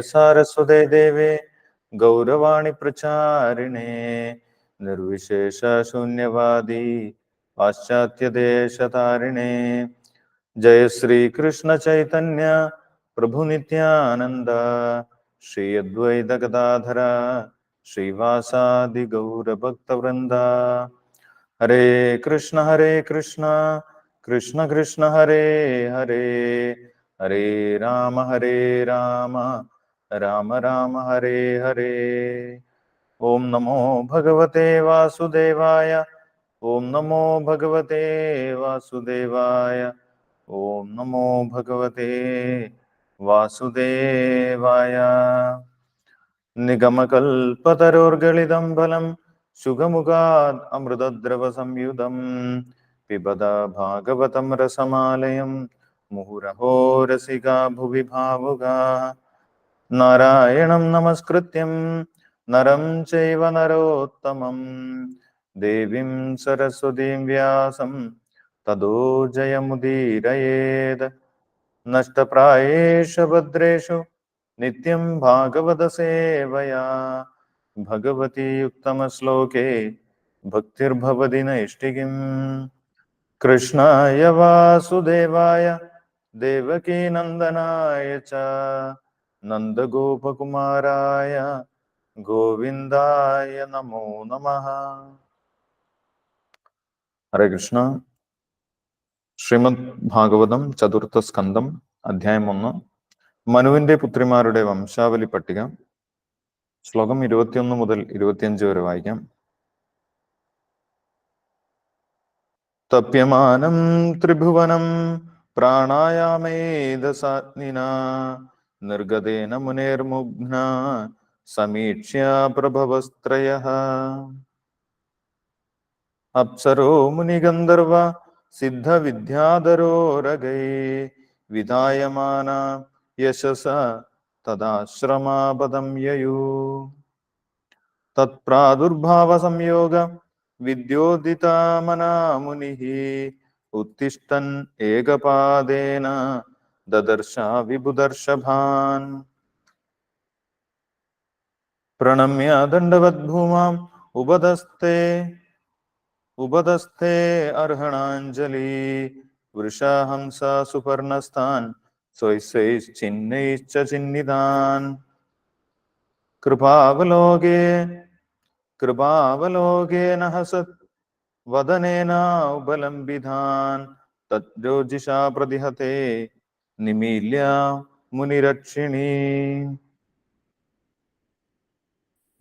സാരസ്വതേ ദേവേ ഗൗരവാണി പ്രചാരിണേ. നിർവിശേഷ ശൂന്യവാദി പാശ്ചാത്യദേശതാരിണേ. ജയ ശ്രീകൃഷ്ണ ചൈതന്യ പ്രഭു നിത്യാനന്ദ ശ്രീ അദ്വൈത ഗദാധര ശ്രീവാസാദി ഗൗരഭക്തവൃന്ദ. ഹരേ കൃഷ്ണ ഹരേ കൃഷ്ണ കൃഷ്ണ കൃഷ്ണ ഹരേ ഹരേ. ഹരേ രാമ ഹരേ രാമ. രാമ രാമ ഹരേ ഹരേ ഓം നമോ ഭഗവതേ വാസുദേവായ ഓം നമോ ഭഗവതേ വാസുദേവായ ഓം നമോ ഭഗവതേ വാസുദേവായ നിഗമകൽപതരോർഗളിതം ഫലം സുഖമുഖാത് അമൃതദ്രവ സംയുതം പിബത ഭാഗവതം രസമാലയം മുഹുരഹോ രസിക ഭുവി ഭാവുകാ നാരായണം നമസ്കൃത്യം. നരം ചൈവ നരോത്തമം. ദേവീം സരസ്വതീം വ്യാസം. തദോ ജയമുദീരയേത്. നഷ്ടപ്രായേഷു ഭദ്രേഷു. നിത്യം ഭാഗവത സേവയാ. ഭഗവതി ഉത്തമശ്ലോകേ. ഭക്തിർഭവതി നൈഷ്ഠികിം. കൃഷ്ണായ വാസുദേവായ. ദേവകീനന്ദനായ ച. നന്ദഗോപകുമാരായ ഗോവിന്ദായ നമോ നമ. ഹരേ കൃഷ്ണ. ശ്രീമദ് ഭാഗവതം ചതുർത്ഥ സ്കന്ധം അധ്യായം ഒന്ന്. മനുവിന്റെ പുത്രിമാരുടെ വംശാവലി പട്ടിക. ശ്ലോകം ഇരുപത്തിയൊന്ന് മുതൽ ഇരുപത്തിയഞ്ച് വരെ വായിക്കാം. തപ്യമാനം ത്രിഭുവനം പ്രാണായാമേദസാഗ്നിന നിർഗതേന മുനേർമുഗ്ന സമീക്ഷ്യ പ്രഭവസ്ത്രയ അപ്സരോ മുനിഗന്ധർവ സിദ്ധവിദ്യാധരോരഗൈ വിധായമാന യശസ തദാശ്രമാപദം യയൂ തത്പ്രാദുർഭാവ സംയോഗ വിദ്യോദിതാമനാമുനി ഉത്തിഷ്ടൻ ഏകപാദേന ദദർശ വിബുദർഷഭാൻ പ്രണമ്യ ദണ്ഡവദ്ഭൂമാം ഉപദസ്തേ ഉപദസ്തേ അർഹണാഞ്ജലി വൃഷാഹംസ സുപർണസ്ഥാൻ സ്വൈശ്ചിഹ്നൈശ്ച ചിഹ്നിതാൻ കൃപാവലോകേ കൃപാവലോകേന ഹസത് വദനേന ഉപലംബിതാൻ തദ്രോജിഷാ പ്രതിഹത്തെ നിമീല്യ മുനിരക്ഷിണി.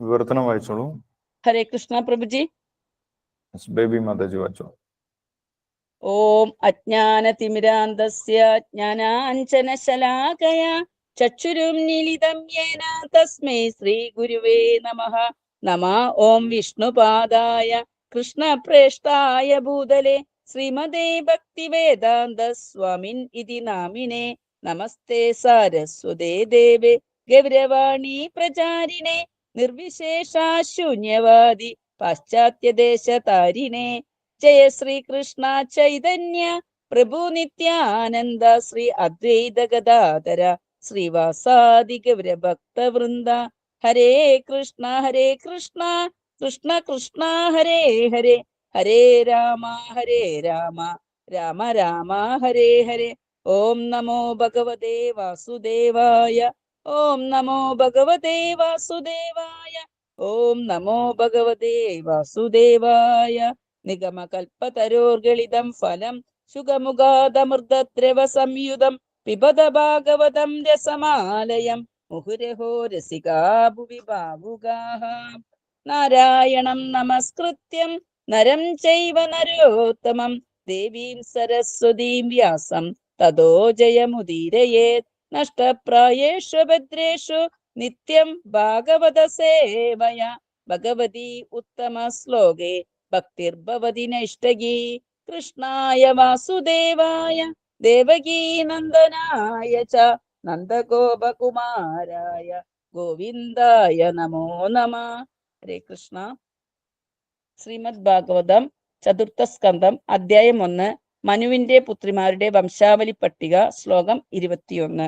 വിവർത്തനം വായിച്ചോളൂ. ഹരേ കൃഷ്ണ പ്രഭുജി. ബേബി മാതാജി വായിച്ചോ. ഓം അജ്ഞാനതിമിരാന്തസ്യ ജ്ഞാനാഞ്ജനശലാകയ ചക്ഷുരും നിലിതം യേന തസ്മൈ ശ്രീ ഗുരുവേ നമഃ. നമ ഓം വിഷ്ണുപാദായ കൃഷ്ണപ്രേഷ്ഠായ ഭൂതലെ. ശ്രീമതേ ഭക്തിവേദാന്ത സ്വാമിൻ ഇതി നാമിനെ. നമസ്തേ സാരസ്വതേ ദേവേ. ഗൗരവാണി പ്രചാരിണേ. നിർവിശേഷാശൂന്യവാദി. പാശ്ചാത്യദേശതാരിണേ. ജയ ശ്രീകൃഷ്ണ ചൈതന്യ. പ്രഭു നിത്യാനന്ദ ശ്രീ അദ്വൈത ഗദാധര. ശ്രീവാസാദി ഗൗരഭക്തവൃന്ദ ഹരേ കൃഷ്ണ ഹരേ കൃഷ്ണ. കൃഷ്ണ കൃഷ്ണ ഹരേ ഹരേ. ഹരേ രാമ ഹരേ രാമ രാമ രാമ ഹരേ ഹരേ. ഓം നമോ ഭഗവതേ വാസുദേവായ ഓം നമോ ഭഗവതേ വാസുദേവായ ഓം നമോ ഭഗവതേ വാസുദേവായ. നിഗമകൽപ്പതരോർഗളിതം ഫലം ശുഗമുഖാദമൃതദ്രവ സംയുതം പിബത ഭാഗവതം രസമാലയം. മുഹുരഹോ രസികാ ഭുവി ഭാവുകാः നാരായണം നമസ്കൃത്യം. നരം ചൈവ നരോത്തമം ദേവീം സരസ്വതീം വ്യാസം. തതോ ജയമുദീരയേത് നഷ്ടപ്രായേഷു ഭദ്രേഷു നിത്യം ഭാഗവത സേവയ. ഭഗവതി ഉത്തമ ശ്ലോകേ ഭക്തിർഭവതി നൈഷ്ടകി കൃഷ്ണായ വാസുദേവായ ദേവകീനന്ദനായ ച നന്ദഗോപകുമാരായ. ഗോവിന്ദായ നമോ നമ. ഹരേ കൃഷ്ണ. ശ്രീമദ് ഭാഗവതം ചതുർത്ഥ സ്കന്ധം അധ്യായം ഒന്ന് മനുവിന്റെ പുത്രിമാരുടെ വംശാവലി പട്ടിക ശ്ലോകം ഇരുപത്തിയൊന്ന്.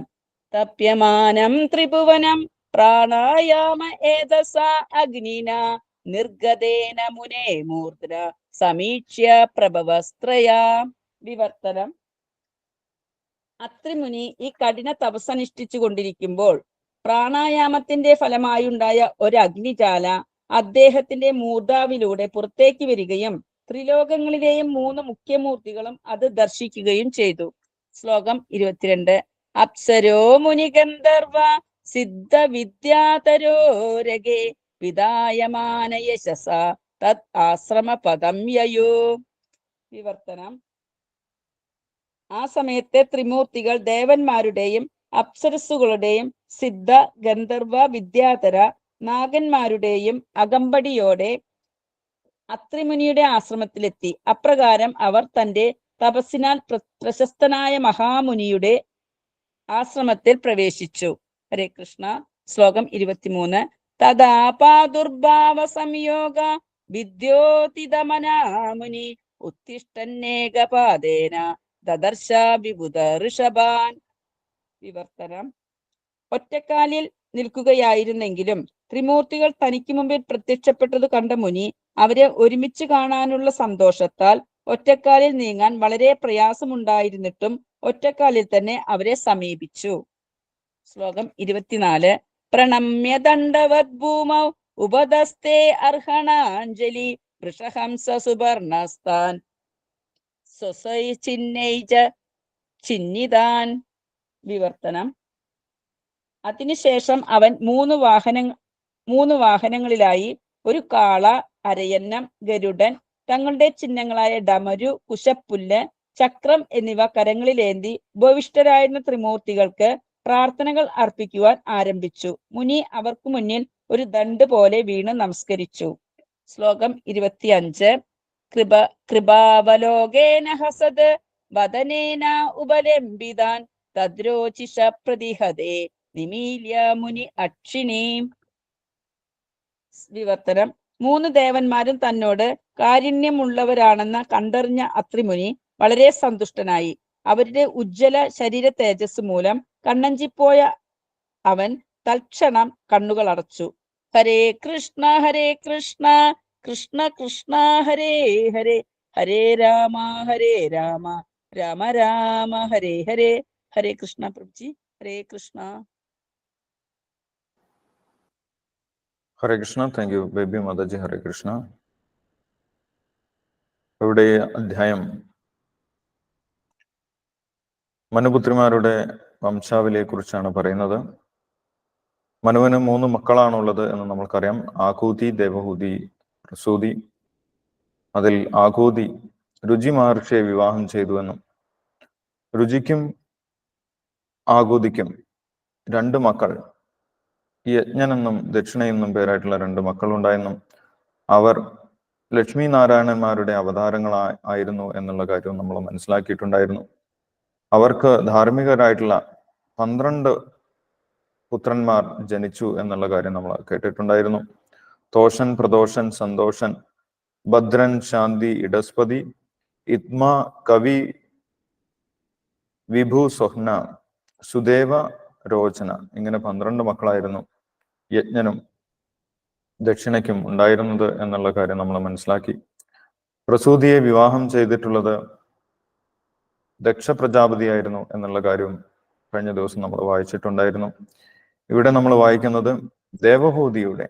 തപ്യമാനം ത്രിഭുവനം പ്രാണായാമ ഏതസ അഗ്നിന നിർഗതേന മുനേ മൂർദ്ര സമീക്ഷ്യ പ്രഭവസ്ത്രയാ. വിവർത്തനം. അത്രിമുനി ഈ കഠിന തപസ്സനുഷ്ഠിച്ചു കൊണ്ടിരിക്കുമ്പോൾ പ്രാണായാമത്തിന്റെ ഫലമായുണ്ടായ ഒരു അഗ്നിജാല അദ്ദേഹത്തിന്റെ മൂർധാവിലൂടെ പുറത്തേക്ക് വരികയും ത്രിലോകങ്ങളിലെയും മൂന്ന് മുഖ്യമൂർത്തികളും അത് ദർശിക്കുകയും ചെയ്തു. ശ്ലോകം ഇരുപത്തിരണ്ട്. അപ്സരോ മുനിഗന്ധർവ സിദ്ധ വിദ്യാതരോരകേ വിദായമാന യശസ തത് ആശ്രമ പദം യയോ. വിവർത്തനം. ആ സമയത്തെ ത്രിമൂർത്തികൾ ദേവന്മാരുടെയും അപ്സരസുകളുടെയും സിദ്ധ ഗന്ധർവ വിദ്യാധര നാഗന്മാരുടെയും അകമ്പടിയോടെ അത്രിമുനിയുടെ ആശ്രമത്തിലെത്തി. അപ്രകാരം അവർ തന്റെ തപസ്സിനാൽ പ്ര- പ്രശസ്തനായ മഹാമുനിയുടെ ആശ്രമത്തിൽ പ്രവേശിച്ചു. ഹരേ കൃഷ്ണ. ശ്ലോകം ഇരുപത്തിമൂന്ന്. തഥാപാദുർഭാവ സംയോഗ വിദ്യോതിതമനാമുനി ഉത്തിഷ്ടന്നേകപാദേന ദദർശ വിബുധ ഋഷഭാൻ. വിവർത്തനം. ഒറ്റക്കാലിൽ നിൽക്കുകയായിരുന്നെങ്കിലും ത്രിമൂർത്തികൾ തനിക്ക് മുമ്പിൽ പ്രത്യക്ഷപ്പെട്ടത് കണ്ട മുനി അവരെ ഒരുമിച്ച് കാണാനുള്ള സന്തോഷത്താൽ ഒറ്റക്കാലിൽ നീങ്ങാൻ വളരെ പ്രയാസമുണ്ടായിരുന്നിട്ടും ഒറ്റക്കാലിൽ തന്നെ അവരെ സമീപിച്ചു. ശ്ലോകം ഇരുപത്തിനാല്. പ്രണമ്യ ദണ്ഡവത് ഭൂമൗ ഉപദസ്തേ അർഹണാഞ്ജലി വൃഷഹംസ സുവർണസ്ഥാൻ. സ്വസൈ ചിന്നൈജ ചിന്നിതാൻ. വിവർത്തനം. അതിനുശേഷം അവൻ മൂന്ന് വാഹന മൂന്ന് വാഹനങ്ങളിലായി ഒരു കാള അരയന്നം ഗരുഡൻ തങ്ങളുടെ ചിഹ്നങ്ങളായ ഡമരു കുശപ്പുല്ല് ചക്രം എന്നിവ കരങ്ങളിലേന്തി ഉപവിഷ്ടരായിരുന്ന ത്രിമൂർത്തികൾക്ക് പ്രാർത്ഥനകൾ അർപ്പിക്കുവാൻ ആരംഭിച്ചു. മുനി അവർക്ക് മുന്നിൽ ഒരു ദണ്ട് പോലെ വീണ് നമസ്കരിച്ചു. ശ്ലോകം ഇരുപത്തിയഞ്ച്. കൃപ കൃപാവലോകേന ഹസത് വദനേന ഉപലംബിതാൻ തദ്രോചിഷ പ്രതിഹതേ നിമീല്യ മുനി അക്ഷിണീം. വിവർത്തനം. മൂന്ന് ദേവന്മാരും തന്നോട് കാരുണ്യമുള്ളവരാണെന്ന് കണ്ടറിഞ്ഞ അത്രിമുനി വളരെ സന്തുഷ്ടനായി. അവരുടെ ഉജ്ജ്വല ശരീര തേജസ് മൂലം കണ്ണഞ്ചിപ്പോയ അവൻ തൽക്ഷണം കണ്ണുകൾ അടച്ചു. Hare Krishna Hare Krishna Krishna Krishna Hare Hare Hare Rama Hare Rama Rama Rama Hare Hare Hare Krishna Prabhuji Hare Krishna. Hare Krishna thank you Baby Mataji Hare Krishna ഇവിടെ അധ്യായം. മനുപുത്രിമാരുടെ വംശാവലിയെ കുറിച്ചാണ് പറയുന്നത്. മനുവിന് മൂന്ന് മക്കളാണുള്ളത് എന്ന് നമ്മൾക്കറിയാം. ആകൂതി ദേവഹൂതി പ്രസൂതി. അതിൽ ആകൂതി രുചി മഹർഷിയെ വിവാഹം ചെയ്തു എന്നും രുചിക്കും ആകൂതിക്കും രണ്ട് മക്കൾ യജ്ഞൻ എന്നും ദക്ഷിണ എന്നും പേരായിട്ടുള്ള രണ്ട് മക്കളുണ്ടായെന്നും അവർ ലക്ഷ്മി നാരായണന്മാരുടെ അവതാരങ്ങളായിരുന്നു എന്നുള്ള കാര്യവും നമ്മൾ മനസ്സിലാക്കിയിട്ടുണ്ടായിരുന്നു. അവർക്ക് ധാർമ്മികരായിട്ടുള്ള പന്ത്രണ്ട് പുത്രന്മാർ ജനിച്ചു എന്നുള്ള കാര്യം നമ്മൾ കേട്ടിട്ടുണ്ടായിരുന്നു. തോഷൻ പ്രദോഷൻ സന്തോഷൻ ഭദ്രൻ ശാന്തി ഇടസ്പതി ഇത്മ കവി വിഭു സ്വഹ്ന സുദേവ രോചന ഇങ്ങനെ പന്ത്രണ്ട് മക്കളായിരുന്നു. യജ്ഞനും ദക്ഷിണയ്ക്കും ഉണ്ടായിരുന്നത് എന്നുള്ള കാര്യം നമ്മൾ മനസ്സിലാക്കി. പ്രസൂതിയെ വിവാഹം ചെയ്തിട്ടുള്ളത് ദക്ഷ പ്രജാപതിയായിരുന്നു എന്നുള്ള കാര്യവും കഴിഞ്ഞ ദിവസം നമ്മൾ വായിച്ചിട്ടുണ്ടായിരുന്നു. ഇവിടെ നമ്മൾ വായിക്കുന്നത് ദേവഹൂതിയുടെ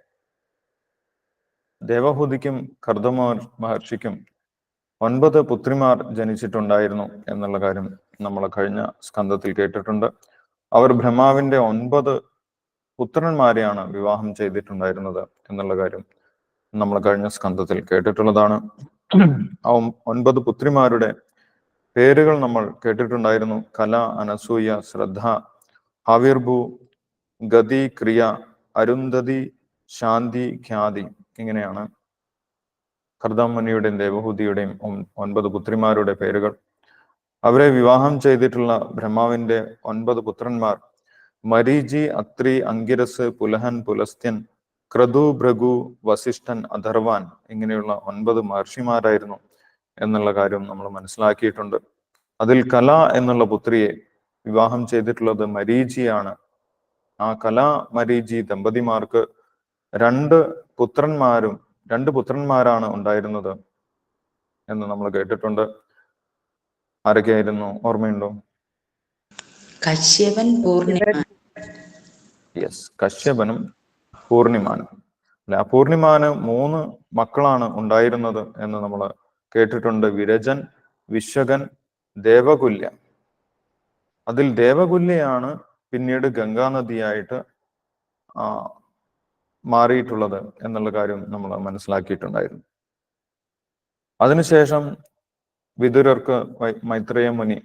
ദേവഹൂതിക്കും കർദമ മഹർഷിക്കും ഒൻപത് പുത്രിമാർ ജനിച്ചിട്ടുണ്ടായിരുന്നു എന്നുള്ള കാര്യം നമ്മൾ കഴിഞ്ഞ സ്കന്ധത്തിൽ കേട്ടിട്ടുണ്ട്. അവർ ബ്രഹ്മാവിന്റെ ഒൻപത് പുത്രന്മാരെയാണ് വിവാഹം ചെയ്തിട്ടുണ്ടായിരുന്നത് എന്നുള്ള കാര്യം നമ്മൾ കഴിഞ്ഞ സ്കന്ധത്തിൽ കേട്ടിട്ടുള്ളതാണ്. ഒൻപത് പുത്രിമാരുടെ പേരുകൾ നമ്മൾ കേട്ടിട്ടുണ്ടായിരുന്നു. കല അനസൂയ ശ്രദ്ധ ഹവിർഭു ഗതി ക്രിയ അരുന്ധതി ശാന്തി ഖ്യാതി ഇങ്ങനെയാണ് കർദാമുനിയുടെയും ദേവഹൂതിയുടെയും ഒൻപത് പുത്രിമാരുടെ പേരുകൾ. അവരെ വിവാഹം ചെയ്തിട്ടുള്ള ബ്രഹ്മാവിന്റെ ഒൻപത് പുത്രന്മാർ മരീചി അത്രി അങ്കിരസ് പുലഹൻ പുലസ്ത്യൻ ക്രതു ഭ്രഗു വസിഷ്ഠൻ അധർവാൻ ഇങ്ങനെയുള്ള ഒൻപത് മഹർഷിമാരായിരുന്നു എന്നുള്ള കാര്യം നമ്മൾ മനസ്സിലാക്കിയിട്ടുണ്ട്. അതിൽ കല എന്നുള്ള പുത്രിയെ വിവാഹം ചെയ്തിട്ടുള്ളത് മരീജിയാണ് ആ കല മരീജി ദമ്പതിമാർക്ക് രണ്ട് പുത്രന്മാരും രണ്ട് പുത്രന്മാരാണ് ഉണ്ടായിരുന്നത് എന്ന് നമ്മൾ കേട്ടിട്ടുണ്ട്. ആരൊക്കെയായിരുന്നു? ഓർമ്മയുണ്ടോ? കശ്യപൻ പൂർണിമ. യെസ് കശ്യപനും പൂർണിമാനും അല്ലെ ആ പൂർണിമാന് മൂന്ന് മക്കളാണ് ഉണ്ടായിരുന്നത് എന്ന് നമ്മൾ കേട്ടിട്ടുണ്ട്. വിരജൻ വിശ്വകൻ ദേവകുല്യ. അതിൽ ദേവകുല്യാണ് പിന്നീട് ഗംഗാനദിയായിട്ട് ആ മാറിയിട്ടുള്ളത് എന്നുള്ള കാര്യം നമ്മൾ മനസ്സിലാക്കിയിട്ടുണ്ടായിരുന്നു. അതിനുശേഷം വിതുരർക്ക് മൈത്രേയ മുനി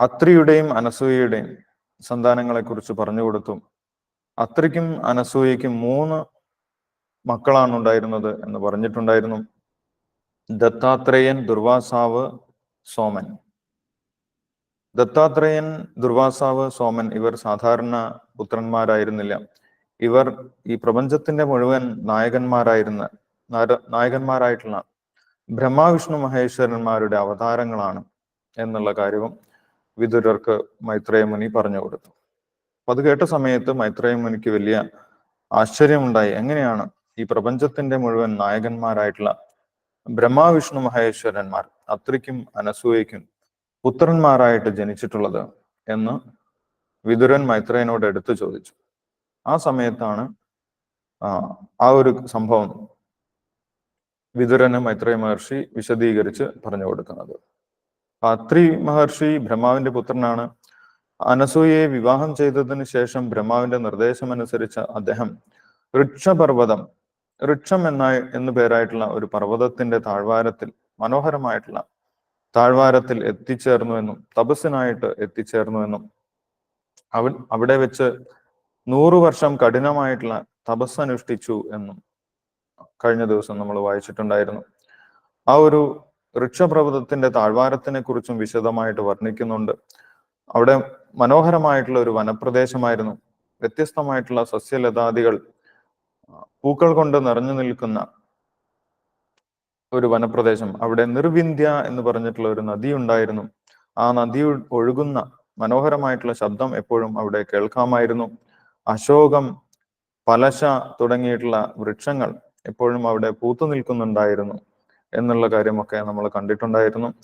അത്രിയുടെയും അനസൂയയുടെയും സന്താനങ്ങളെ കുറിച്ച് പറഞ്ഞു കൊടുത്തു അത്രയ്ക്കും അനസൂയയ്ക്കും മൂന്ന് മക്കളാണ് ഉണ്ടായിരുന്നത് എന്ന് പറഞ്ഞിട്ടുണ്ടായിരുന്നു. ദത്താത്രേയൻ ദുർവാസാവ് സോമൻ. ദത്താത്രേയൻ ദുർവാസാവ് സോമൻ ഇവർ സാധാരണ പുത്രന്മാരായിരുന്നില്ല. ഇവർ ഈ പ്രപഞ്ചത്തിന്റെ മുഴുവൻ നായകന്മാരായിരുന്ന നായകന്മാരായിട്ടുള്ള ബ്രഹ്മാവിഷ്ണു മഹേശ്വരന്മാരുടെ അവതാരങ്ങളാണ് എന്നുള്ള കാര്യവും വിതുരർക്ക് മൈത്രേയ മുനി പറഞ്ഞു കൊടുത്തു. അപ്പൊ അത് കേട്ട സമയത്ത് മൈത്രേയ മുനിക്ക് വലിയ ആശ്ചര്യമുണ്ടായി. എങ്ങനെയാണ് ഈ പ്രപഞ്ചത്തിന്റെ മുഴുവൻ നായകന്മാരായിട്ടുള്ള ബ്രഹ്മാവിഷ്ണു മഹേശ്വരന്മാർ അത്രയ്ക്കും അനസൂയയ്ക്കും പുത്രന്മാരായിട്ട് ജനിച്ചിട്ടുള്ളത് എന്ന് വിതുരൻ മൈത്രേയനോട് എടുത്തു ചോദിച്ചു. ആ സമയത്താണ് ആ ആ ഒരു സംഭവം വിതുരന് മൈത്രേയ മഹർഷി വിശദീകരിച്ച് പറഞ്ഞു കൊടുക്കുന്നത്. അത്രി മഹർഷി ബ്രഹ്മാവിന്റെ പുത്രനാണ്. അനസൂയെ വിവാഹം ചെയ്തതിന് ശേഷം ബ്രഹ്മാവിന്റെ നിർദ്ദേശമനുസരിച്ച് അദ്ദേഹം വൃക്ഷപർവതം വൃക്ഷം എന്ന എന്നു പേരായിട്ടുള്ള ഒരു പർവതത്തിന്റെ താഴ്വാരത്തിൽ മനോഹരമായിട്ടുള്ള താഴ്വാരത്തിൽ എത്തിച്ചേർന്നു എന്നും തപസ്സിനായിട്ട് എത്തിച്ചേർന്നു എന്നും. അവ അവിടെ വെച്ച് നൂറു വർഷം കഠിനമായിട്ടുള്ള തപസ് അനുഷ്ഠിച്ചു എന്നും കഴിഞ്ഞ ദിവസം നമ്മൾ വായിച്ചിട്ടുണ്ടായിരുന്നു. ആ ഒരു വൃക്ഷപർവതത്തിന്റെ താഴ്വാരത്തിനെ കുറിച്ചും വിശദമായിട്ട് വർണിക്കുന്നുണ്ട്. അവിടെ മനോഹരമായിട്ടുള്ള ഒരു വനപ്രദേശമായിരുന്നു. വ്യത്യസ്തമായിട്ടുള്ള സസ്യലതാദികൾ പൂക്കൾ കൊണ്ട് നിറഞ്ഞു നിൽക്കുന്ന ഒരു വനപ്രദേശം. അവിടെ നിർവിന്ധ്യ എന്ന് പറഞ്ഞിട്ടുള്ള ഒരു നദി ഉണ്ടായിരുന്നു. ആ നദി ഒഴുകുന്ന മനോഹരമായിട്ടുള്ള ശബ്ദം എപ്പോഴും അവിടെ കേൾക്കാമായിരുന്നു. അശോകം പലശ തുടങ്ങിയിട്ടുള്ള വൃക്ഷങ്ങൾ എപ്പോഴും അവിടെ പൂത്തു നിൽക്കുന്നുണ്ടായിരുന്നു. എന്നുള്ള കാര്യമൊക്കെ നമ്മൾ കണ്ടിട്ടുണ്ടായിരുന്നു.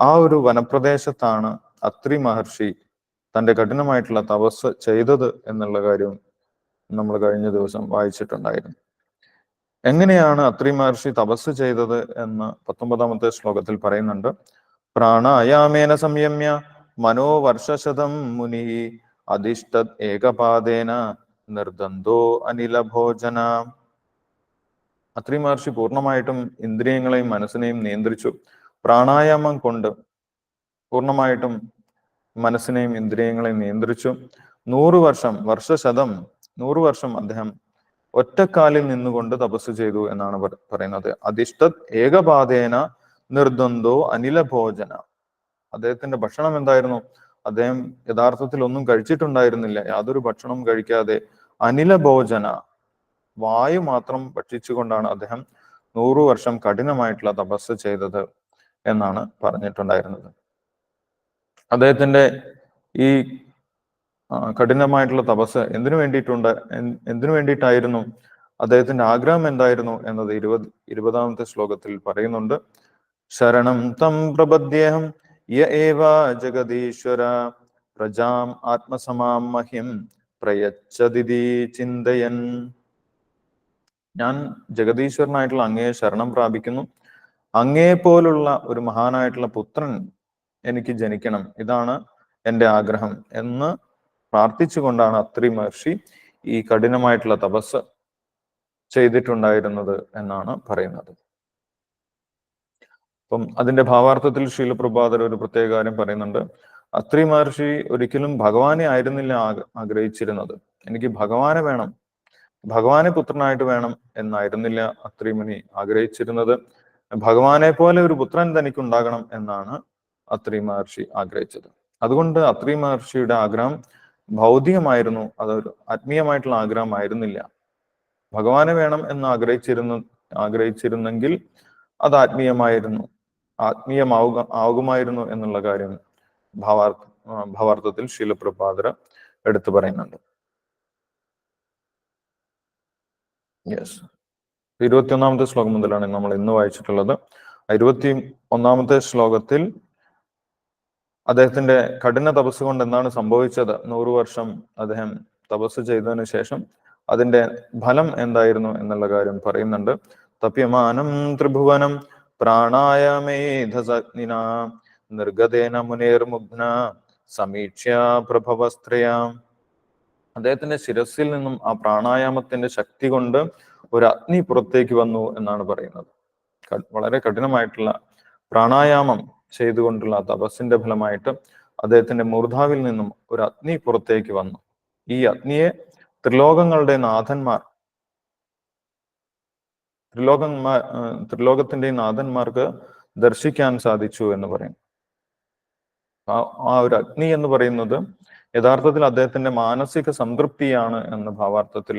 ആ ഒരു വനപ്രദേശത്താണ് അത്രി മഹർഷി തന്റെ കഠിനമായിട്ടുള്ള തപസ് ചെയ്തത് എന്നുള്ള കാര്യം നമ്മൾ കഴിഞ്ഞ ദിവസം വായിച്ചിട്ടുണ്ടായിരുന്നു. എങ്ങനെയാണ് അത്രി മഹർഷി തപസ് ചെയ്തത് എന്ന് പത്തൊമ്പതാമത്തെ ശ്ലോകത്തിൽ പറയുന്നുണ്ട്. പ്രാണായാമേന സംയമ്യ മനോവർഷശതം മുനി അധിഷ്ഠത് ഏകപാദേന നിർദ്ദന്തോ അനിലഭോജന. അത്രി മഹർഷി പൂർണമായിട്ടും ഇന്ദ്രിയങ്ങളെയും മനസ്സിനെയും നിയന്ത്രിച്ചു. പ്രാണായാമം കൊണ്ട് പൂർണമായിട്ടും മനസ്സിനെയും ഇന്ദ്രിയങ്ങളെയും നിയന്ത്രിച്ചു. നൂറു വർഷം വർഷശതം നൂറു വർഷം അദ്ദേഹം ഒറ്റക്കാലിൽ നിന്നുകൊണ്ട് തപസ് ചെയ്തു എന്നാണ് പറയുന്നത്. അധിഷ്ഠത് ഏകപാതേന നിർദ്വന്ദ്വോ അനിലഭോജന. അദ്ദേഹത്തിന്റെ ഭക്ഷണം എന്തായിരുന്നു? അദ്ദേഹം യഥാർത്ഥത്തിൽ ഒന്നും കഴിച്ചിട്ടുണ്ടായിരുന്നില്ല. യാതൊരു ഭക്ഷണവും കഴിക്കാതെ അനിലഭോജന വായു മാത്രം ഭക്ഷിച്ചുകൊണ്ടാണ് അദ്ദേഹം നൂറു വർഷം കഠിനമായിട്ടുള്ള തപസ് ചെയ്തത് എന്നാണ് പറഞ്ഞിട്ടുണ്ടായിരുന്നത്. അദ്ദേഹത്തിന്റെ ഈ കഠിനമായിട്ടുള്ള തപസ് എന്തിനു വേണ്ടിയിട്ടുണ്ട്? എന്തിനു വേണ്ടിയിട്ടായിരുന്നു? അദ്ദേഹത്തിന്റെ ആഗ്രഹം എന്തായിരുന്നു എന്നത് ഇരുപത് ഇരുപതാമത്തെ ശ്ലോകത്തിൽ പറയുന്നുണ്ട്. ശരണം തം പ്രപദ്യേഹം യ പ്രജാം ആത്മസമാം മഹ്യം പ്രയച്ഛതിഥി ചിന്തയൻ. ഞാൻ ജഗദീശ്വരനായിട്ടുള്ള അങ്ങയെ ശരണം പ്രാപിക്കുന്നു. അങ്ങയെ പോലുള്ള ഒരു മഹാനായിട്ടുള്ള പുത്രൻ എനിക്ക് ജനിക്കണം. ഇതാണ് എന്റെ ആഗ്രഹം എന്ന് പ്രാർത്ഥിച്ചുകൊണ്ടാണ് അത്രി മഹർഷി ഈ കഠിനമായിട്ടുള്ള തപസ് ചെയ്തിട്ടുണ്ടായിരുന്നത് എന്നാണ് പറയുന്നത്. അപ്പം അതിന്റെ ഭാവാർത്ഥത്തിൽ ശീലപ്രഭാതർ ഒരു പ്രത്യേക കാര്യം പറയുന്നുണ്ട്. അത്രി മഹർഷി ഒരിക്കലും ഭഗവാനെ ആയിരുന്നില്ല ആഗ്രഹിച്ചിരുന്നത്. എനിക്ക് ഭഗവാനെ വേണം. ഭഗവാനെ പുത്രനായിട്ട് വേണം എന്നായിരുന്നില്ല അത്രിമുനി ആഗ്രഹിച്ചിരുന്നത്. ഭഗവാനെ പോലെ ഒരു പുത്രൻ തനിക്ക് ഉണ്ടാകണം എന്നാണ് അത്രി മഹർഷി ആഗ്രഹിച്ചത്. അതുകൊണ്ട് അത്രി മഹർഷിയുടെ ആഗ്രഹം ഭൗതികമായിരുന്നു. അതൊരു ആത്മീയമായിട്ടുള്ള ആഗ്രഹമായിരുന്നില്ല. ഭഗവാനെ വേണം എന്ന് ആഗ്രഹിച്ചിരുന്നു ആഗ്രഹിച്ചിരുന്നെങ്കിൽ അത് ആത്മീയമായിരുന്നു. ആത്മീയമാവുക ആകുമായിരുന്നു എന്നുള്ള കാര്യം ഭാവാർത്ഥ ഭാവാർത്ഥത്തിൽ ശീലപ്രപാദര എടുത്തു പറയുന്നുണ്ട്. യെസ് ഇരുപത്തി ഒന്നാമത്തെ ശ്ലോകം മുതലാണ് നമ്മൾ ഇന്ന് വായിച്ചിട്ടുള്ളത്. ഇരുപത്തി ഒന്നാമത്തെ ശ്ലോകത്തിൽ അദ്ദേഹത്തിന്റെ കഠിന തപസ് കൊണ്ട് എന്താണ് സംഭവിച്ചത്? നൂറു വർഷം അദ്ദേഹം തപസ് ചെയ്തതിനു ശേഷം അതിന്റെ ഫലം എന്തായിരുന്നു എന്നുള്ള കാര്യം പറയുന്നുണ്ട്. തപ്യമാനം ത്രിഭുവനം പ്രാണായമേധസഗ്നിന നിർഗതേന മുനേർമുഗ്ന സമീക്ഷ്യ പ്രഭവസ്ത്രയാം അദ്ദേഹത്തിന്റെ ശിരസിൽ നിന്നും ആ പ്രാണായാമത്തിന്റെ ശക്തി കൊണ്ട് ഒരു അഗ്നി പുറത്തേക്ക് വന്നു എന്നാണ് പറയുന്നത്. വളരെ കഠിനമായിട്ടുള്ള പ്രാണായാമം ചെയ്തുകൊണ്ടുള്ള തപസ്സിന്റെ ഫലമായിട്ട് അദ്ദേഹത്തിന്റെ മൂർധാവിൽ നിന്നും ഒരു അഗ്നി പുറത്തേക്ക് വന്നു. ഈ അഗ്നിയെ ത്രിലോകങ്ങളുടെ നാഥന്മാർ ത്രിലോകന്മാർ ത്രിലോകത്തിന്റെ നാഥന്മാർക്ക് ദർശിക്കാൻ സാധിച്ചു എന്ന് പറയും. ആ ഒരു അഗ്നി എന്ന് പറയുന്നത് യഥാർത്ഥത്തിൽ അദ്ദേഹത്തിന്റെ മാനസിക സംതൃപ്തിയാണ് എന്ന ഭാവാർത്ഥത്തിൽ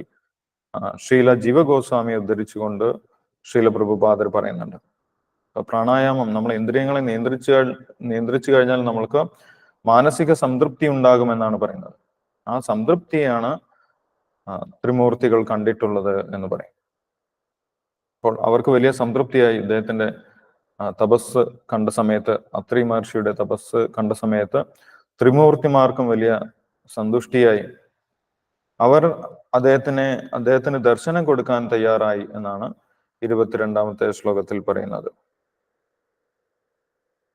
ശ്രീല ജീവഗോസ്വാമി ഉദ്ധരിച്ചുകൊണ്ട് ശ്രീല പ്രഭുപാദർ പറയുന്നുണ്ട്. പ്രാണായാമം നമ്മൾ ഇന്ദ്രിയങ്ങളെ നിയന്ത്രിച്ചു നിയന്ത്രിച്ചു കഴിഞ്ഞാൽ നമ്മൾക്ക് മാനസിക സംതൃപ്തി ഉണ്ടാകുമെന്നാണ് പറയുന്നത്. ആ സംതൃപ്തിയാണ് ത്രിമൂർത്തികൾ കണ്ടിട്ടുള്ളത് എന്ന് പറയും. അപ്പോൾ അവർക്ക് വലിയ സംതൃപ്തിയായി ഇദ്ദേഹത്തിന്റെ തപസ് കണ്ട സമയത്ത് അത്രി മഹർഷിയുടെ തപസ് കണ്ട സമയത്ത് ത്രിമൂർത്തിമാർക്കും വലിയ സന്തുഷ്ടിയായി. അവർ അദ്ദേഹത്തിനെ അദ്ദേഹത്തിന് ദർശനം കൊടുക്കാൻ തയ്യാറായി എന്നാണ് ഇരുപത്തിരണ്ടാമത്തെ ശ്ലോകത്തിൽ പറയുന്നത്.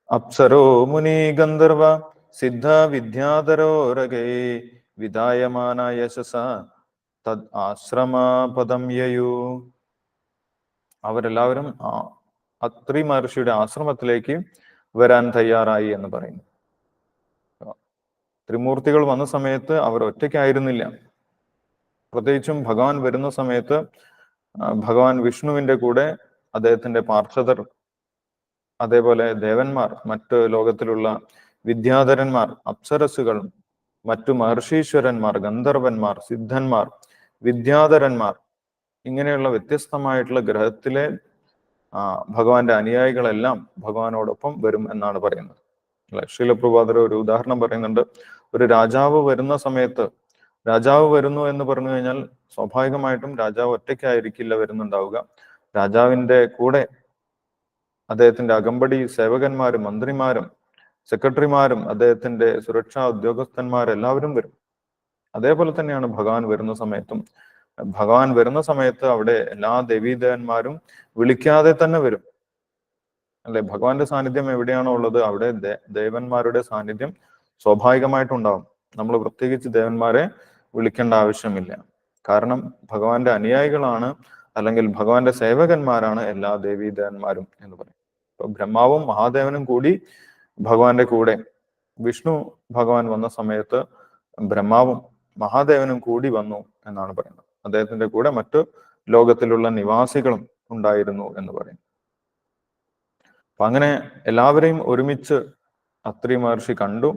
അപ്സരോ മുനി ഗന്ധർവ സിദ്ധ വിദ്യാധരോരകേ വിധായമാന യശസ തദ് ആശ്രമാപദം യു അവരെല്ലാവരും അത്രി മഹർഷിയുടെ ആശ്രമത്തിലേക്ക് വരാൻ തയ്യാറായി എന്ന് പറയുന്നു. ത്രിമൂർത്തികൾ വന്ന സമയത്ത് അവർ ഒറ്റയ്ക്കായിരുന്നില്ല. പ്രത്യേകിച്ചും ഭഗവാൻ വരുന്ന സമയത്ത് ഭഗവാൻ വിഷ്ണുവിന്റെ കൂടെ അദ്ദേഹത്തിന്റെ പാർഷദർ അതേപോലെ ദേവന്മാർ മറ്റ് ലോകത്തിലുള്ള വിദ്യാധരന്മാർ അപ്സരസുകൾ മറ്റു മഹർഷീശ്വരന്മാർ ഗന്ധർവന്മാർ സിദ്ധന്മാർ വിദ്യാധരന്മാർ ഇങ്ങനെയുള്ള വ്യത്യസ്തമായിട്ടുള്ള ഗ്രഹത്തിലെ ഭഗവാന്റെ അനുയായികളെല്ലാം ഭഗവാനോടൊപ്പം വരും എന്നാണ് പറയുന്നത്. അല്ലെ? ശീലപ്രഭാതർ ഒരു ഉദാഹരണം പറയുന്നുണ്ട്. ഒരു രാജാവ് വരുന്ന സമയത്ത് രാജാവ് വരുന്നു എന്ന് പറഞ്ഞു കഴിഞ്ഞാൽ സ്വാഭാവികമായിട്ടും രാജാവ് ഒറ്റയ്ക്കായിരിക്കില്ല വരുന്നുണ്ടാവുക. രാജാവിന്റെ കൂടെ അദ്ദേഹത്തിന്റെ അകമ്പടി സേവകന്മാരും മന്ത്രിമാരും സെക്രട്ടറിമാരും അദ്ദേഹത്തിന്റെ സുരക്ഷാ ഉദ്യോഗസ്ഥന്മാരെല്ലാവരും വരും. അതേപോലെ തന്നെയാണ് ഭഗവാൻ വരുന്ന സമയത്തും. ഭഗവാൻ വരുന്ന സമയത്ത് അവിടെ എല്ലാ ദേവീദേവന്മാരും വിളിക്കാതെ തന്നെ വരും. അല്ലെ? ഭഗവാന്റെ സാന്നിധ്യം എവിടെയാണോ ഉള്ളത് അവിടെ ദേവന്മാരുടെ സാന്നിധ്യം സ്വാഭാവികമായിട്ടുണ്ടാവും. നമ്മൾ പ്രത്യേകിച്ച് ദേവന്മാരെ വിളിക്കേണ്ട ആവശ്യമില്ല. കാരണം ഭഗവാന്റെ അനുയായികളാണ് അല്ലെങ്കിൽ ഭഗവാന്റെ സേവകന്മാരാണ് എല്ലാ ദേവീദേവന്മാരും എന്ന് പറയും. അപ്പൊ ബ്രഹ്മാവും മഹാദേവനും കൂടി ഭഗവാന്റെ കൂടെ. വിഷ്ണു ഭഗവാൻ വന്ന സമയത്ത് ബ്രഹ്മാവും മഹാദേവനും കൂടി വന്നു എന്നാണ് പറയുന്നത്. അദ്ദേഹത്തിന്റെ കൂടെ മറ്റു ലോകത്തിലുള്ള നിവാസികളും ഉണ്ടായിരുന്നു എന്ന് പറയും. അപ്പൊ അങ്ങനെ എല്ലാവരെയും ഒരുമിച്ച് അത്രി മഹർഷി കണ്ടു.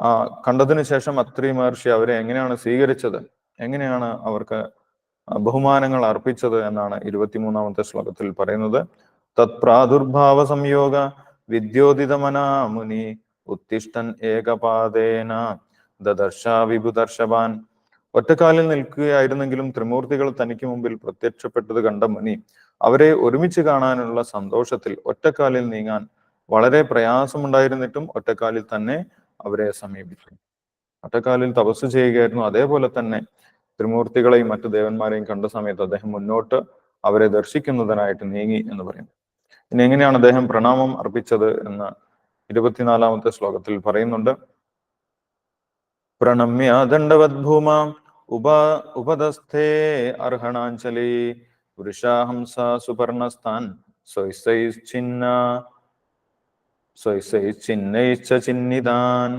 ആ കണ്ടതിന് ശേഷം അത്രി മഹർഷി അവരെ എങ്ങനെയാണ് സ്വീകരിച്ചത്? എങ്ങനെയാണ് അവർക്ക് ബഹുമാനങ്ങൾ അർപ്പിച്ചത് എന്നാണ് ഇരുപത്തിമൂന്നാമത്തെ ശ്ലോകത്തിൽ പറയുന്നത്. തത്പ്രാദുർഭാവ സംയോഗ വിദ്യോദിതമനാ മുനി ഉത്തിഷ്ഠൻ ഏകപാദേന ദദർശ വിഭുദർശവാൻ. ഒറ്റക്കാലിൽ നിൽക്കുകയായിരുന്നെങ്കിലും ത്രിമൂർത്തികൾ തനിക്ക് മുമ്പിൽ പ്രത്യക്ഷപ്പെട്ടത് കണ്ട മുനി അവരെ ഒരുമിച്ച് കാണാനുള്ള സന്തോഷത്തിൽ ഒറ്റക്കാലിൽ നീങ്ങാൻ വളരെ പ്രയാസമുണ്ടായിരുന്നിട്ടും ഒറ്റക്കാലിൽ തന്നെ അവരെ സമീപിച്ചു. ഒറ്റക്കാലിൽ തപസ് ചെയ്യുകയായിരുന്നു. അതേപോലെ തന്നെ ത്രിമൂർത്തികളെയും മറ്റു ദേവന്മാരെയും കണ്ട സമയത്ത് അദ്ദേഹം മുന്നോട്ട് അവരെ ദർശിക്കുന്നതിനായിട്ട് നീങ്ങി എന്ന് പറയുന്നു. ഇനി എങ്ങനെയാണ് അദ്ദേഹം പ്രണാമം അർപ്പിച്ചത് എന്ന് ഇരുപത്തിനാലാമത്തെ ശ്ലോകത്തിൽ പറയുന്നുണ്ട്. പ്രണമ്യ ദണ്ഡവദ്ഭൂമ ഉപ ഉപദസ്ഥേ അർഹണാഞ്ജലി വൃഷാഹംസ സുപർണസ്ഥാൻ. സ്വൈസൈശ്ചിന്ന സ്വൈസൈശ്ചിന്നൈശ്ച ചിന്നിതാൻ.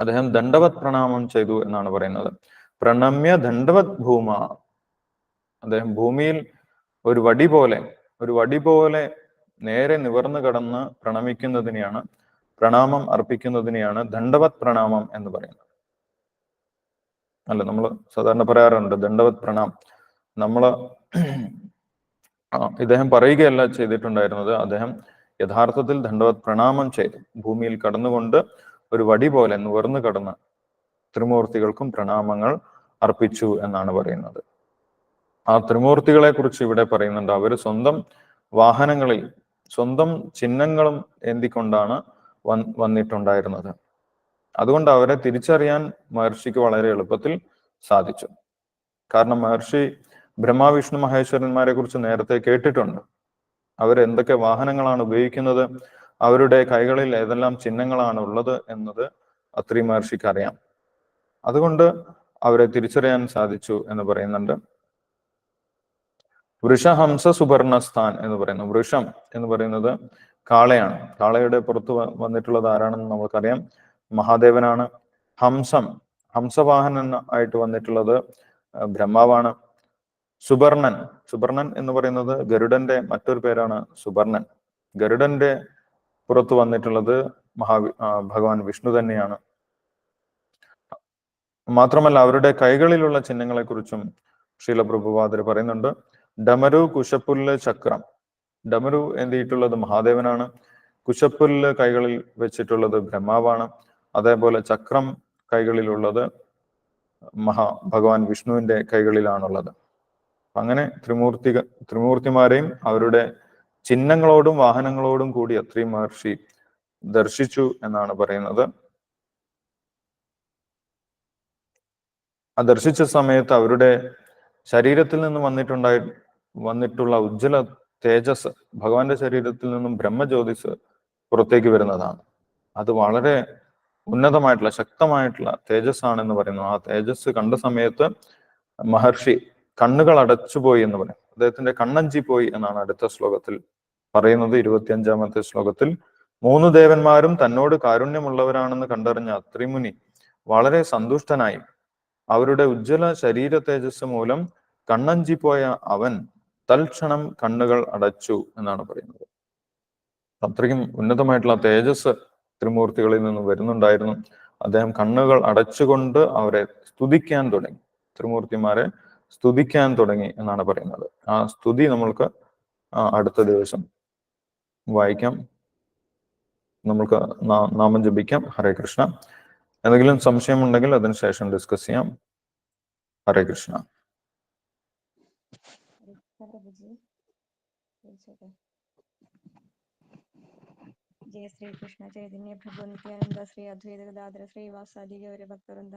അദ്ദേഹം ദണ്ഡവത് പ്രണാമം ചെയ്തു എന്നാണ് പറയുന്നത്. പ്രണമ്യ ദണ്ഡവത് ഭൂമ. അദ്ദേഹം ഭൂമിയിൽ ഒരു വടി പോലെ ഒരു വടി പോലെ നേരെ നിവർന്നു കടന്ന് പ്രണമിക്കുന്നതിനെയാണ് പ്രണാമം അർപ്പിക്കുന്നതിനെയാണ് ദണ്ഡവത് പ്രണാമം എന്ന് പറയുന്നത്. അല്ല നമ്മൾ സാധാരണ പറയാറുണ്ട് ദണ്ഡവത് പ്രണാം നമ്മൾ ഇദ്ദേഹം പറയുകയല്ല ചെയ്തിട്ടുണ്ടായിരുന്നത്. അദ്ദേഹം യഥാർത്ഥത്തിൽ ദണ്ഡവത് പ്രണാമം ചെയ്തു. ഭൂമിയിൽ കടന്നുകൊണ്ട് ഒരു വടി പോലെ നുവർന്നു കടന്ന് ത്രിമൂർത്തികൾക്കും പ്രണാമങ്ങൾ അർപ്പിച്ചു എന്നാണ് പറയുന്നത്. ആ ത്രിമൂർത്തികളെ കുറിച്ച് ഇവിടെ പറയുന്നുണ്ട്. അവർ സ്വന്തം വാഹനങ്ങളിൽ സ്വന്തം ചിഹ്നങ്ങളും ഏന്തിക്കൊണ്ടാണ് വൻ വന്നിട്ടുണ്ടായിരുന്നത്. അതുകൊണ്ട് അവരെ തിരിച്ചറിയാൻ മഹർഷിക്ക് വളരെ എളുപ്പത്തിൽ സാധിച്ചു. കാരണം മഹർഷി ബ്രഹ്മാവിഷ്ണു മഹേശ്വരന്മാരെ കുറിച്ച് നേരത്തെ കേട്ടിട്ടുണ്ട്. അവരെന്തൊക്കെ വാഹനങ്ങളാണ് ഉപയോഗിക്കുന്നത്? അവരുടെ കൈകളിൽ ഏതെല്ലാം ചിഹ്നങ്ങളാണ് ഉള്ളത് എന്നത് അത്രി മഹർഷിക്ക് അറിയാം അതുകൊണ്ട് അവരെ തിരിച്ചറിയാൻ സാധിച്ചു എന്ന് പറയുന്നുണ്ട്. വൃഷഹംസ സുവർണസ്ഥാൻ എന്ന് പറയുന്നു. വൃഷം എന്ന് പറയുന്നത് കാളയാണ്. കാളയുടെ പുറത്ത് വന്നിട്ടുള്ളത് ആരാണെന്ന് നമുക്കറിയാം മഹാദേവനാണ്. ഹംസം. ഹംസവാഹനൻ ആയിട്ട് വന്നിട്ടുള്ളത് ബ്രഹ്മാവാണ്. സുബർണൻ. സുബർണൻ എന്ന് പറയുന്നത് ഗരുഡന്റെ മറ്റൊരു പേരാണ് സുബർണൻ. ഗരുഡന്റെ പുറത്ത് വന്നിട്ടുള്ളത് മഹാവി ഭഗവാൻ വിഷ്ണു തന്നെയാണ്. മാത്രമല്ല അവരുടെ കൈകളിലുള്ള ചിഹ്നങ്ങളെ കുറിച്ചും ശീലപ്രഭുപാദർ പറയുന്നുണ്ട്. ഡമരു കുശപ്പുല്ല് ചക്രം. ഡമരു എന്തിയിട്ടുള്ളത്? മഹാദേവനാണ്. കുശപ്പുല്ല് കൈകളിൽ വെച്ചിട്ടുള്ളത് ബ്രഹ്മാവാണ്. അതേപോലെ ചക്രം കൈകളിലുള്ളത് മഹാ ഭഗവാൻ വിഷ്ണുവിന്റെ കൈകളിലാണുള്ളത്. അങ്ങനെ ത്രിമൂർത്തി ത്രിമൂർത്തിമാരെയും അവരുടെ ചിഹ്നങ്ങളോടും വാഹനങ്ങളോടും കൂടി അത്രി മഹർഷി ദർശിച്ചു എന്നാണ് പറയുന്നത്. ആ ദർശിച്ച സമയത്ത് അവരുടെ ശരീരത്തിൽ നിന്ന് വന്നിട്ടുണ്ടായി വന്നിട്ടുള്ള ഉജ്ജ്വല തേജസ് ഭഗവാന്റെ ശരീരത്തിൽ നിന്നും ബ്രഹ്മജ്യോതിസ് പുറത്തേക്ക് വരുന്നതാണ്. അത് വളരെ ഉന്നതമായിട്ടുള്ള ശക്തമായിട്ടുള്ള തേജസ് ആണെന്ന് പറയുന്നു. ആ തേജസ് കണ്ട സമയത്ത് മഹർഷി കണ്ണുകൾ അടച്ചുപോയി എന്ന് പറയും. അദ്ദേഹത്തിന്റെ കണ്ണഞ്ചി പോയി എന്നാണ് അടുത്ത ശ്ലോകത്തിൽ പറയുന്നത്. ഇരുപത്തിയഞ്ചാമത്തെ ശ്ലോകത്തിൽ മൂന്ന് ദേവന്മാരും തന്നോട് കാരുണ്യമുള്ളവരാണെന്ന് കണ്ടറിഞ്ഞ അത്രിമുനി വളരെ സന്തുഷ്ടനായി. അവരുടെ ഉജ്ജ്വല ശരീര തേജസ് മൂലം കണ്ണഞ്ചി പോയ അവൻ തൽക്ഷണം കണ്ണുകൾ അടച്ചു എന്നാണ് പറയുന്നത്. അത്രയ്ക്കും ഉന്നതമായിട്ടുള്ള തേജസ് ത്രിമൂർത്തികളിൽ നിന്ന് വരുന്നുണ്ടായിരുന്നു. അദ്ദേഹം കണ്ണുകൾ അടച്ചുകൊണ്ട് അവരെ സ്തുതിക്കാൻ തുടങ്ങി. ത്രിമൂർത്തിമാരെ സ്തുതിക്കാൻ തുടങ്ങി എന്നാണ് പറയുന്നത്. ആ സ്തുതി നമ്മൾക്ക് അടുത്ത ദിവസം വായിക്കാം. നമ്മൾക്ക് നാമം ജപിക്കാം. ഹരേ കൃഷ്ണ. എന്തെങ്കിലും സംശയമുണ്ടെങ്കിൽ ഉണ്ടെങ്കിൽ അതിനുശേഷം ഡിസ്കസ് ചെയ്യാം. ഹരേ കൃഷ്ണ. ജയ ശ്രീകൃഷ്ണ ചൈതന്യ പ്രഭു നിത്യാനന്ദ ശ്രീ അദ്വൈത ഗദാധര ഗൗരഭക്തവൃന്ദ